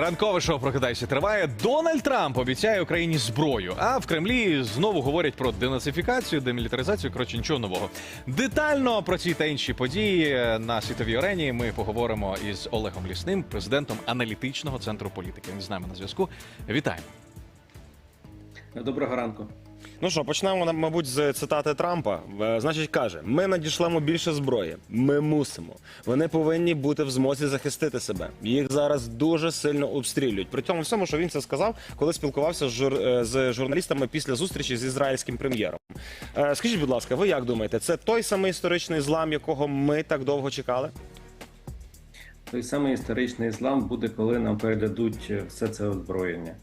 Ранкове шоу «Прокидайся» триває. Дональд Трамп обіцяє Україні зброю. А в Кремлі знову говорять про денацифікацію, демілітаризацію. Коротше, нічого нового. Детально про ці та інші події на світовій арені ми поговоримо із Олегом Лісним, президентом аналітичного центру політики. Він з нами на зв'язку. Вітаємо. Доброго ранку. Ну що, почнемо, мабуть, з цитати Трампа. Е, Значить, каже: ми надішлемо більше зброї. Ми мусимо. Вони повинні бути в змозі захистити себе. Їх зараз дуже сильно обстрілюють. При тому всьому, що він це сказав, коли спілкувався з, жур... е, з журналістами після зустрічі з ізраїльським прем'єром. Е, Скажіть, будь ласка, ви як думаєте, це той самий історичний злам, якого ми так довго чекали? Той самий історичний іслам буде, коли нам передадуть все це озброєння.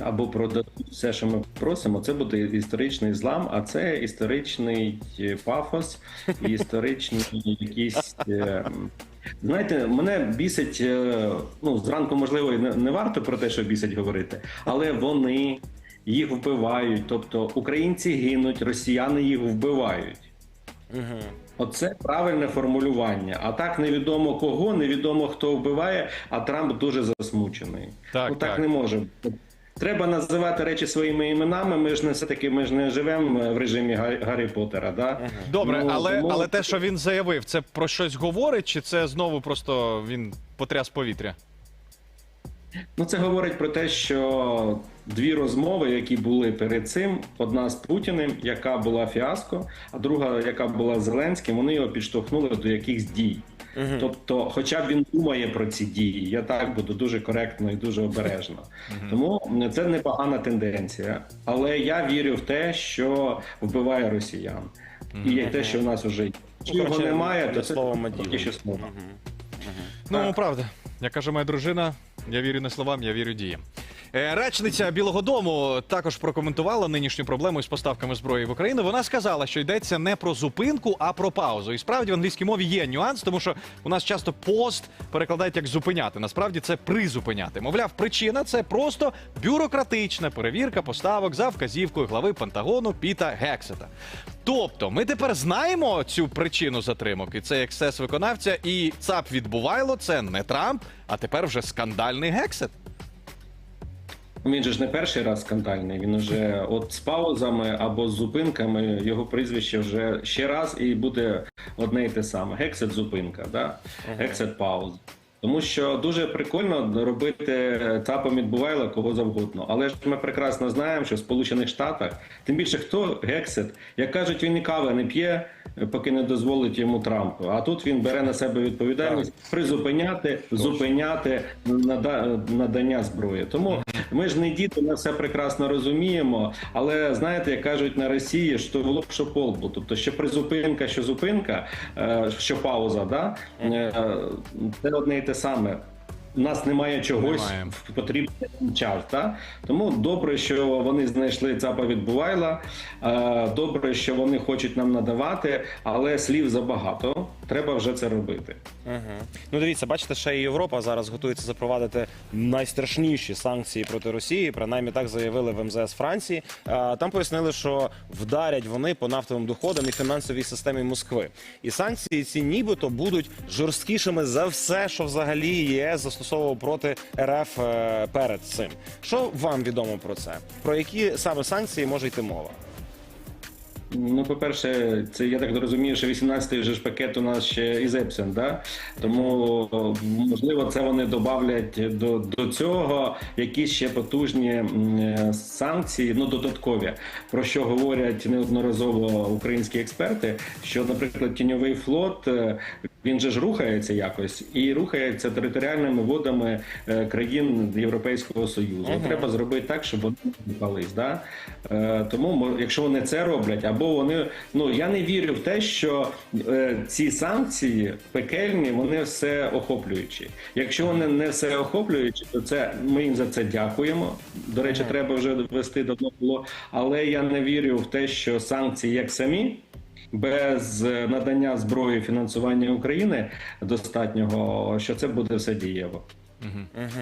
Або продадуть все, що ми просимо. Це буде історичний злам, а це історичний е, пафос, історичний якийсь. е, Знаєте, мене бісить, е, ну зранку, можливо, і не, варто про те, що бісить говорити, але вони їх вбивають. Тобто українці гинуть, росіяни їх вбивають. Угу. Оце правильне формулювання. А так невідомо кого, невідомо хто вбиває, а Трамп дуже засмучений. Так, ну так, так. не може. Треба називати речі своїми іменами. Ми ж не все таки ми ж не живемо в режимі Га- Гаррі Поттера. Да? Добре, Ну, але, тому- але те, що він заявив, це про щось говорить, чи це знову просто він потряс повітря? Ну, це говорить про те, що дві розмови, які були перед цим: одна з Путіним, яка була фіаско, а друга, яка була з Зеленським, вони його підштовхнули до якихось дій. Тобто, хоча б він думає про ці дії, я так буду дуже коректно і дуже обережно. Тому це непогана тенденція. Але я вірю в те, що вбиває росіян, і є те, що в нас вже є. Якщо немає, то це ділом. що слово. Ну, правда. Як каже моя дружина, я вірю не словам, я вірю діям. Е, Речниця Білого Дому також прокоментувала нинішню проблему із поставками зброї в Україну. Вона сказала, що йдеться не про зупинку, а про паузу. І справді в англійській мові є нюанс, тому що у нас часто пост перекладають як зупиняти. Насправді це призупиняти. Мовляв, причина це просто бюрократична перевірка поставок за вказівкою глави Пентагону Піта Гексета. Тобто, ми тепер знаємо цю причину затримок, і це ексцес виконавця, і ЦАП відбувайло це не Трамп, а тепер вже скандальний гексет. Він же ж не перший раз скандальний. Він уже от з паузами або з зупинками його прізвище вже ще раз і буде одне і те саме. Гексет зупинка, да? гексет пауз. Тому що дуже прикольно робити ЦАПом відбувайла кого завгодно. Але ж ми прекрасно знаємо, що в Сполучених Штатах, тим більше хто гексет, як кажуть, він і кави не п'є, поки не дозволить йому Трампу. А тут він бере на себе відповідальність призупиняти, зупиняти нада- надання зброї. Тому ми ж не діти, ми все прекрасно розуміємо. Але знаєте, як кажуть на Росії, що в лоб, що полбу. Тобто, що призупинка, що зупинка, е, що пауза, да? е, це одне і те саме. У нас немає чогось Немає. в потрібний час. Та? Тому добре, що вони знайшли ЦАПа відбувайла. Е, Добре, що вони хочуть нам надавати, але слів забагато. Треба вже це робити. Угу. Ну дивіться, бачите, ще і Європа зараз готується запровадити найстрашніші санкції проти Росії. Принаймні так заявили в МЗС Франції. А, Там пояснили, що вдарять вони по нафтовим доходам і фінансовій системі Москви. І санкції ці нібито будуть жорсткішими за все, що взагалі ЄС застосовував проти РФ е, перед цим. Що вам відомо про це? Про які саме санкції може йти мова? Ну, по-перше, це я так розумію, що 18-й вже ж пакет у нас ще із Епсен, да? Тому можливо це вони додавлять до, до цього якісь ще потужні е, санкції, ну додаткові, про що говорять неодноразово українські експерти. Що, наприклад, тіньовий флот е, він же ж рухається якось і рухається територіальними водами е, країн Європейського Союзу. Треба зробити так, щоб вони не рухались. Да? Е, Тому якщо вони це роблять, або вони ну я не вірю в те, що е, ці санкції пекельні, вони все охоплюючі. Якщо вони не все охоплюючі, то це ми їм за це дякуємо. До речі, треба вже ввести давно було. Але я не вірю в те, що санкції як самі. Без е, надання зброї фінансування України достатнього, що це буде все дієво. Угу.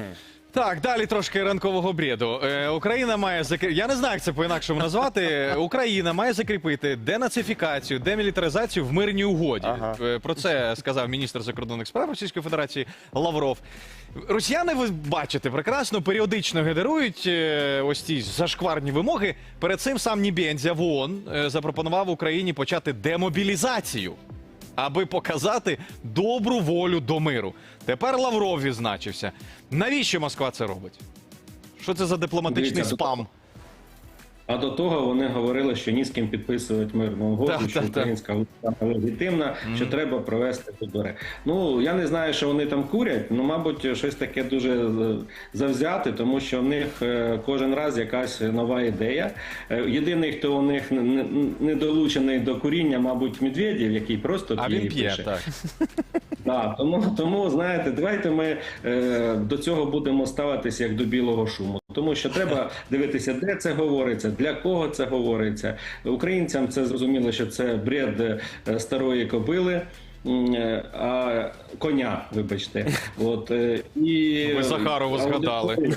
Так, далі трошки ранкового бреду. Е, Україна має закрі... Я не знаю, як це по-інакшому назвати. Україна має закріпити денацифікацію, демілітаризацію в мирній угоді. Ага. Е, Про це сказав міністр закордонних справ Російської Федерації Лавров. Росіяни, ви бачите, прекрасно періодично генерують е, ось ці зашкварні вимоги. Перед цим сам Нібензя в ООН е, запропонував Україні почати демобілізацію аби показати добру волю до миру. Тепер Лавров відзначився. Навіщо Москва це робить? Що це за дипломатичний Дивіться, спам? А до того вони говорили, що ні з ким підписувати мирну угоду, Так, що так, так. українська влада легітимна, що треба провести вибори. Ну я не знаю, що вони там курять. Ну мабуть, щось таке дуже завзяти, тому що в них е, кожен раз якась нова ідея. Е, Єдиний, хто у них не- долучений до куріння, мабуть, Медведєв, який просто А він п'є, так. Так, тому, тому знаєте, давайте ми е, до цього будемо ставитися як до білого шуму. Тому що треба дивитися, де це говориться, для кого це говориться. Українцям це зрозуміло, що це бред е, старої кобили. е, А коня, вибачте, от е, і Ви Захарову згадали.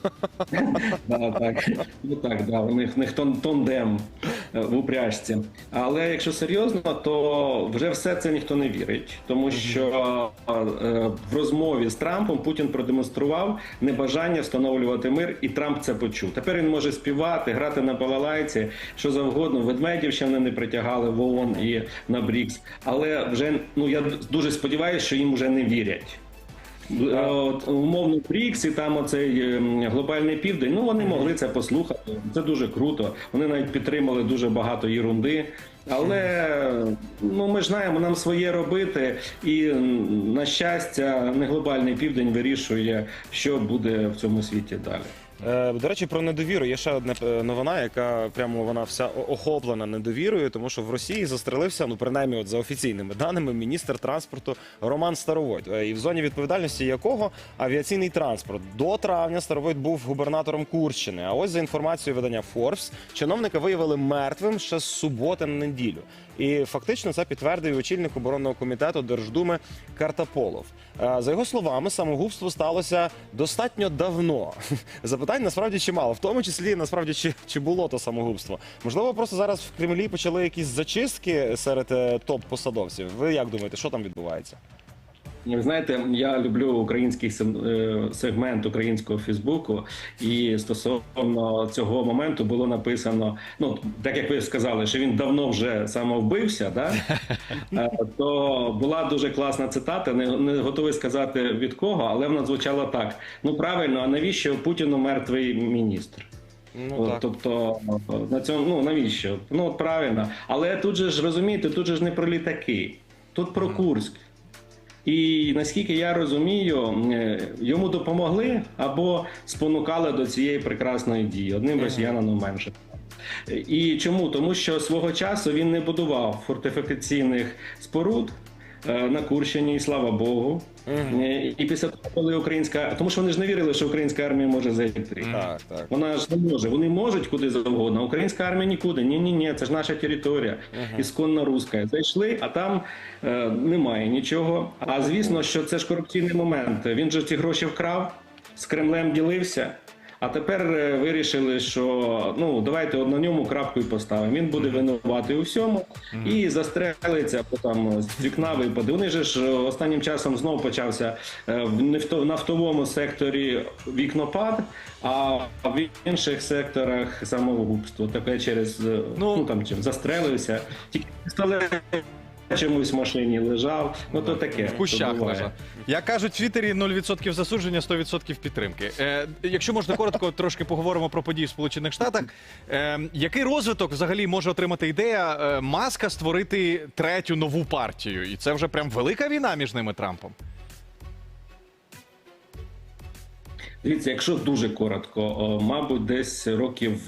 так. Ну так, да, у них, у них тондем е, в упряжці. Але якщо серйозно, то вже все це ніхто не вірить, тому що е, в розмові з Трампом Путін продемонстрував небажання встановлювати мир, і Трамп це почув. Тепер він може співати, грати на балалайці, що завгодно. Ведмедів ще вони не притягали в ООН і на БРІКС. Але вже ну я дуже сподіваюся, що їм вже не вірять. Е, От, умовно Прікс і там оцей ем, глобальний південь. Ну вони могли це послухати. Це дуже круто. Вони навіть підтримали дуже багато єрунди. Але ну ми знаємо, нам своє робити, і на щастя, не глобальний південь вирішує, що буде в цьому світі далі. Е, До речі, про недовіру є ще одна е, новина, яка прямо вона вся охоплена недовірою, тому що в Росії застрелився, ну принаймні, от за офіційними даними, міністр транспорту Роман Старовойт, е, і в зоні відповідальності якого авіаційний транспорт до травня Старовойт був губернатором Курщини. А ось за інформацією видання Forbes, чиновника виявили мертвим ще з суботи на неділю. І фактично це підтвердив очільник оборонного комітету Держдуми Картаполов. За його словами, самогубство сталося достатньо давно. Запитань насправді чимало, в тому числі насправді чи, чи було то самогубство. Можливо, просто зараз в Кремлі почали якісь зачистки серед е, топ-посадовців. Ви як думаєте, що там відбувається? Ви знаєте, я люблю український е, сегмент українського Фейсбуку, і стосовно цього моменту було написано: ну так як ви сказали, що він давно вже самовбився, да? Е, то була дуже класна цитата. Не, не готовий сказати від кого, але вона звучала так: ну правильно, а навіщо Путіну мертвий міністр? Ну От, тобто на цьому ну навіщо? Ну от правильно. Але тут же ж розумієте, тут же ж не про літаки, тут про Курськ. І наскільки я розумію, е, йому допомогли або спонукали до цієї прекрасної дії. Одним росіянином менше. І чому? Тому що свого часу він не будував фортифікаційних споруд е, на Курщині, і слава Богу. Е, І після того, коли українська, тому що вони ж не вірили, що українська армія може зайти. Так, так. Вона ж не може. Вони можуть куди завгодно. Українська армія нікуди. Ні, ні, ні, це ж наша територія, ісконно руська. Зайшли, а там е, немає нічого. А звісно, що це ж корупційний момент. Він же ці гроші вкрав, з Кремлем ділився. А тепер е, вирішили, що ну давайте на ньому крапку і поставимо. Він буде винуватий у всьому і застрелиться, або там з вікна випаде. Вони же ж е, останнім часом знову почався е, в нафтовому секторі вікнопад, а в інших секторах самогубство. Таке через Ну, ну, там чим застрелився, тільки пістолет чомусь в машині лежав. Ну то таке В кущах то лежав. Як кажуть в Твіттері, 0% засудження, 100% підтримки. Е, якщо можна коротко, трошки поговоримо про події в Сполучених Штатах. Е, який розвиток взагалі може отримати ідея е, Маска створити третю нову партію? І це вже прям велика війна між ними Трампом. Дивіться, якщо дуже коротко, мабуть, десь років.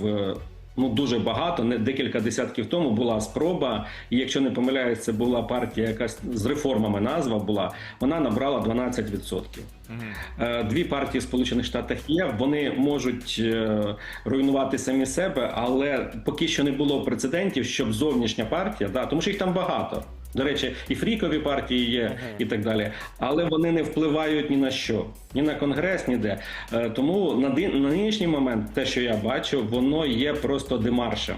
Ну, дуже багато, не декілька десятків тому була спроба, і якщо не помиляюсь, це була партія, якась з реформами назва була. Вона набрала 12%. Е, Дві партії в Сполучених Штатах є. Вони можуть е, руйнувати самі себе, але поки що не було прецедентів, щоб зовнішня партія, да, тому що їх там багато. До речі, і фрікові партії є, і так далі. Але вони не впливають ні на що, ні на конгрес, ніде. Е, Тому на ди- на нинішній момент, те, що я бачу, воно є просто демаршем.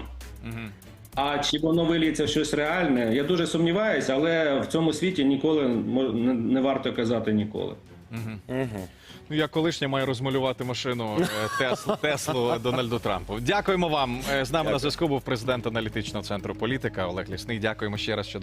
А чи воно виліється в щось реальне? Я дуже сумніваюся, але в цьому світі ніколи не, не варто казати ніколи. Ну, я колишня маю розмалювати машину е, Теслу, Теслу Дональду Трампу. Дякуємо вам. Е, З нами на зв'язку був президент аналітичного центру політика Олег Лісний. Дякуємо ще раз, що